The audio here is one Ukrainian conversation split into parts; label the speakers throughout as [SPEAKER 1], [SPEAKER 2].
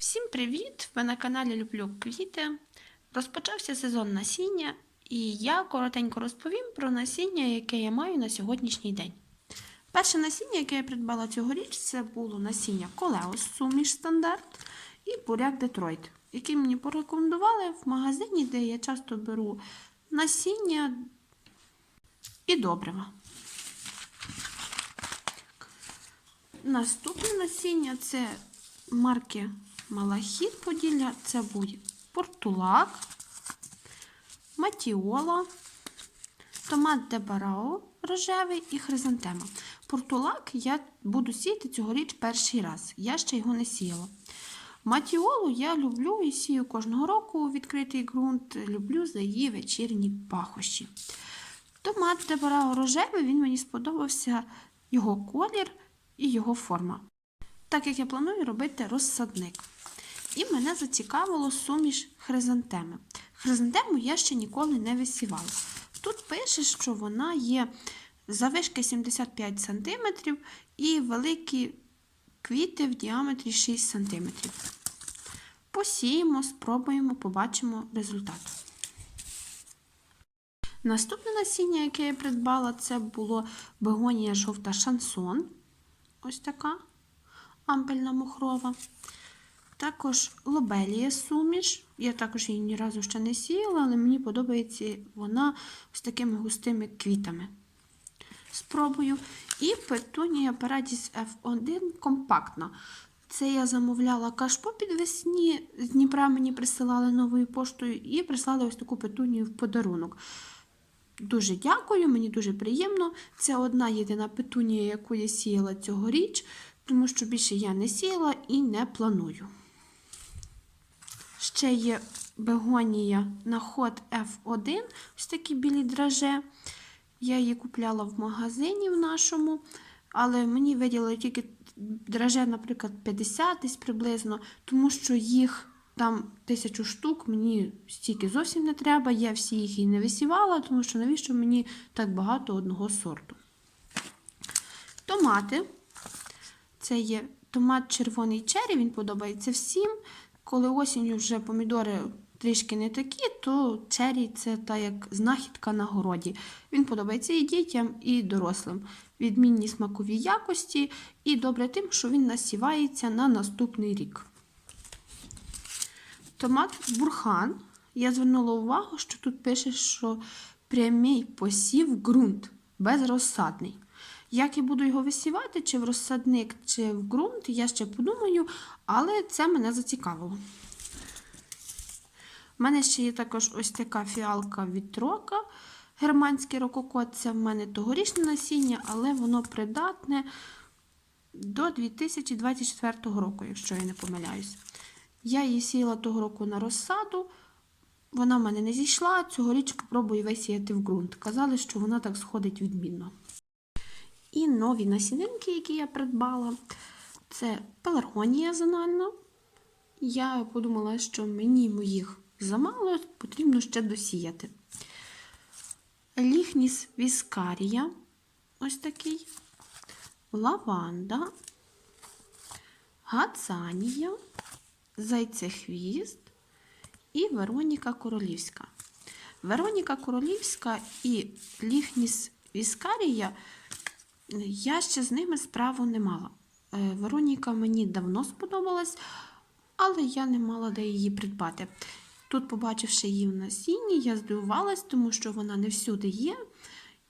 [SPEAKER 1] Всім привіт! Ви на каналі Люблю квіти. Розпочався сезон насіння, і я коротенько розповім про насіння, яке я маю на сьогоднішній день. Перше насіння, яке я придбала цьогоріч, це було насіння Колеос суміш стандарт і буряк Детройт, які мені порекомендували в магазині, де я часто беру насіння і добрива. Наступне насіння це марки Малахіт Поділля. Це буде портулак, матіола, томат де барао рожевий і хризантема. Портулак я буду сіяти цьогоріч перший раз. Я ще його не сіяла. Матіолу я люблю і сію кожного року у відкритий ґрунт. Люблю за її вечірні пахощі. Томат де барао рожевий, він мені сподобався його колір і його форма. Так як я планую робити розсадник. І мене зацікавило суміш хризантеми. Хризантему я ще ніколи не висівала. Тут пише, що вона є завишки 75 см і великі квіти в діаметрі 6 см. Посіємо, спробуємо, побачимо результат. Наступне насіння, яке я придбала, це було бегонія жовта шансон. Ось така ампельна мохрова. Також лобелія суміш. Я також її ні разу ще не сіяла, але мені подобається вона з такими густими квітами. Спробую. І петунія Paradis F1 компактна. Це я замовляла кашпо підвесні. З Дніпра мені присилали новою поштою і прислали ось таку петунію в подарунок. Дуже дякую, мені дуже приємно. Це одна єдина петунія, яку я сіяла цьогоріч, тому що більше я не сіяла і не планую. Ще є бегонія на ход F1, ось такі білі драже. Я її купляла в магазині в нашому, але мені виділили тільки драже, наприклад, 50 десь приблизно, тому що їх там тисячу штук, мені стільки зовсім не треба. Я всі їх і не висівала, тому що навіщо мені так багато одного сорту. Томати. Це є томат червоний чері, він подобається всім. Коли осінню вже помідори трішки не такі, то чері це та як знахідка на городі. Він подобається і дітям, і дорослим. Відмінні смакові якості, і добре тим, що він насівається на наступний рік. Томат бурхан. Я звернула увагу, що тут пише, що прямий посів ґрунт, безрозсадний. Як я буду його висівати, чи в розсадник, чи в ґрунт, я ще подумаю, але це мене зацікавило. У мене ще є також ось така фіалка від рока. Германський рококо. Це в мене тогорічне насіння, але воно придатне до 2024 року, якщо я не помиляюсь. Я її сіяла того року на розсаду. Вона в мене не зійшла. Цьогоріч спробую висіяти в ґрунт. Казали, що вона так сходить відмінно. І нові насінинки, які я придбала, це пеларгонія зональна. Я подумала, що мені моїх замало, потрібно ще досіяти. Ліхніс віскарія, ось такий, лаванда, гацанія, зайцехвіст і Вероніка Королівська. Вероніка Королівська і Ліхніс віскарія я ще з ними справу не мала. Е, Вероніка мені давно сподобалась, але я не мала де її придбати. Тут, побачивши її в насінні, я здивувалась, тому що вона не всюди є,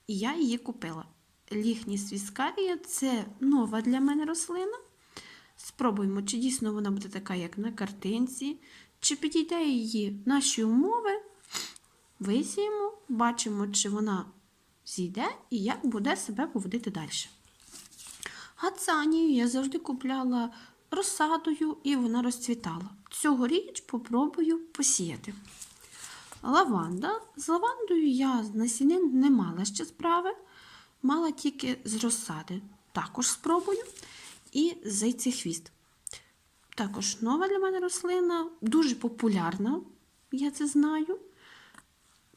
[SPEAKER 1] і я її купила. Ліхніс віскарія це нова для мене рослина. Спробуємо, чи дійсно вона буде така, як на картинці, чи підійде її наші умови. Висіємо, бачимо, чи вона зійде і як буде себе поводити далі. Гацанію я завжди купляла розсадою і вона розцвітала. Цьогоріч попробую посіяти. Лаванда. З лавандою я з насінин не мала ще справи, мала тільки з розсади. Також спробую. І зайцехвіст. Також нова для мене рослина, дуже популярна, я це знаю.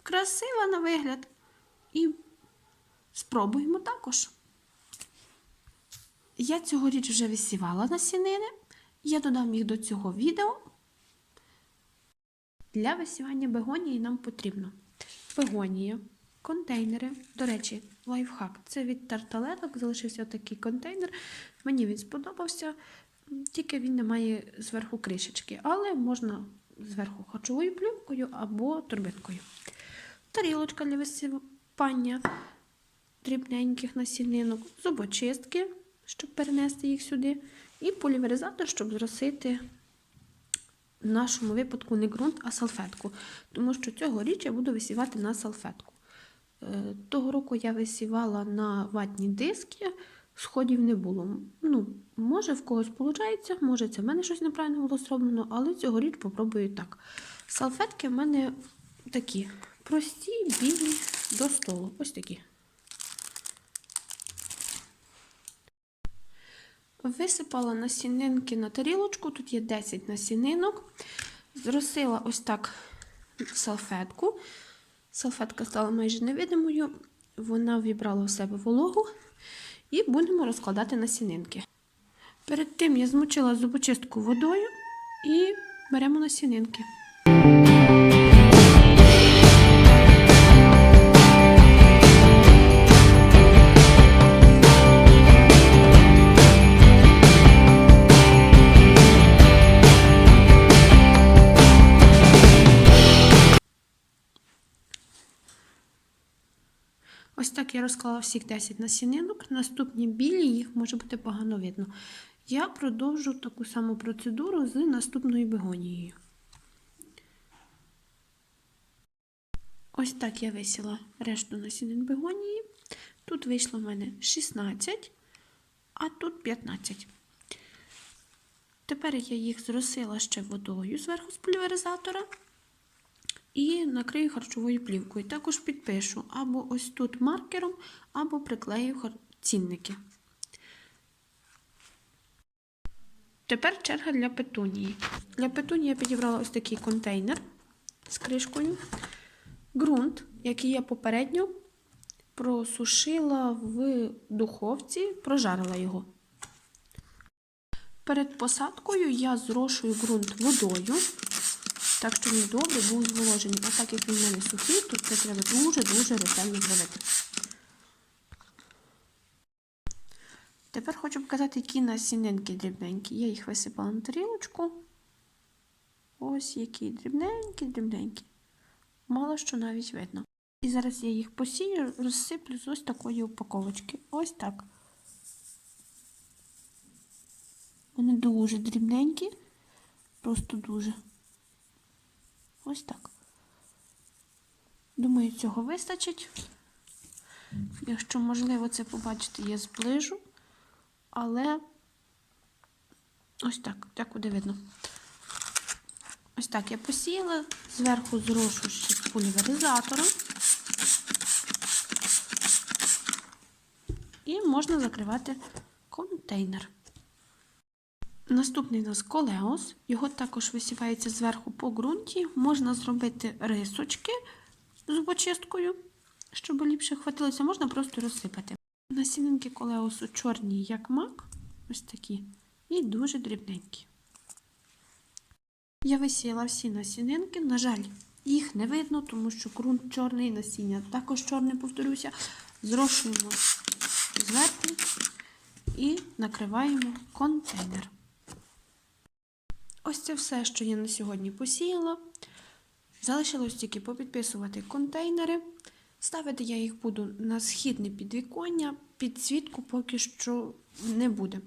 [SPEAKER 1] Красива на вигляд. І спробуємо також. Я цьогоріч вже висівала насінини Я додам їх до цього відео. Для висівання бегонії нам потрібно бегонія, контейнери. До речі, лайфхак. Це від тарталеток залишився такий контейнер. Мені він сподобався, тільки він не має зверху кришечки, але можна зверху харчовою плівкою або турбинкою. Тарілочка для висипання дрібненьких насінинок, зубочистки, щоб перенести їх сюди, і поліверизатор, щоб зросити в нашому випадку не ґрунт, а салфетку. Тому що цьогоріч я буду висівати на салфетку. Е, Того року я висівала на ватні диски, сходів не було. Ну, може, в когось виходить, може, це в мене щось неправильно було зроблено, але цьогоріч попробую так. Салфетки в мене такі прості, білі до столу. Ось такі. Висипала насінинки на тарілочку, тут є 10 насінинок. Зросила ось так салфетку. Салфетка стала майже невидимою, вона вібрала в себе вологу і будемо розкладати насінинки. Перед тим я змочила зубочистку водою і беремо насінинки. Ось так я розклала всіх 10 насінинок. Наступні білі, їх може бути погано видно. Я продовжу таку саму процедуру з наступною бегонією. Ось так я висіла решту насінин бегонії. Тут вийшло в мене 16, а тут 15. Тепер я їх зросила ще водою зверху з пульверизатора і накрию харчовою плівкою. Також підпишу або ось тут маркером, або приклею цінники. Тепер черга для петунії. Для петунії я підібрала ось такий контейнер з кришкою. Ґрунт, який я попередньо просушила в духовці, прожарила його. Перед посадкою я зрошую ґрунт водою, так щоб він добре був зволожений. А так як він мене сухий, то це треба дуже-дуже ретельно зробити. Тепер хочу показати, які насінинки дрібненькі. Я їх висипала на тарілочку. Ось які дрібненькі, дрібненькі. Мало що навіть видно. І зараз я їх посію, розсиплю з ось такої упаковочки. Ось так. Вони дуже дрібненькі, просто дуже. Ось так. Думаю, цього вистачить. Якщо можливо це побачити, я зближу. Але ось так, так буде видно. Ось так я посіяла, зверху зрошу ще пульверизатором. І можна закривати контейнер. Наступний у нас колеос. Його також висівається зверху по ґрунті. Можна зробити рисочки зубочисткою, щоб ліпше хватилося, можна просто розсипати. Насінинки колеосу чорні, як мак, ось такі, і дуже дрібненькі. Я висіяла всі насінинки, на жаль, їх не видно, тому що ґрунт чорний, насіння також чорне, повторюся. Зрошуємо зверху і накриваємо контейнер. Ось це все, що я на сьогодні посіяла. Залишилось тільки попідписувати контейнери. Ставити я їх буду на східне підвіконня, підсвітку поки що не буде.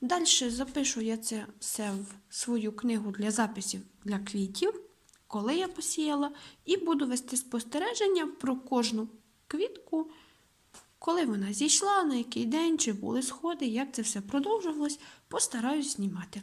[SPEAKER 1] Далі запишу я це все в свою книгу для записів для квітів, коли я посіяла, і буду вести спостереження про кожну квітку, коли вона зійшла, на який день, чи були сходи, як це все продовжувалось, постараюсь знімати.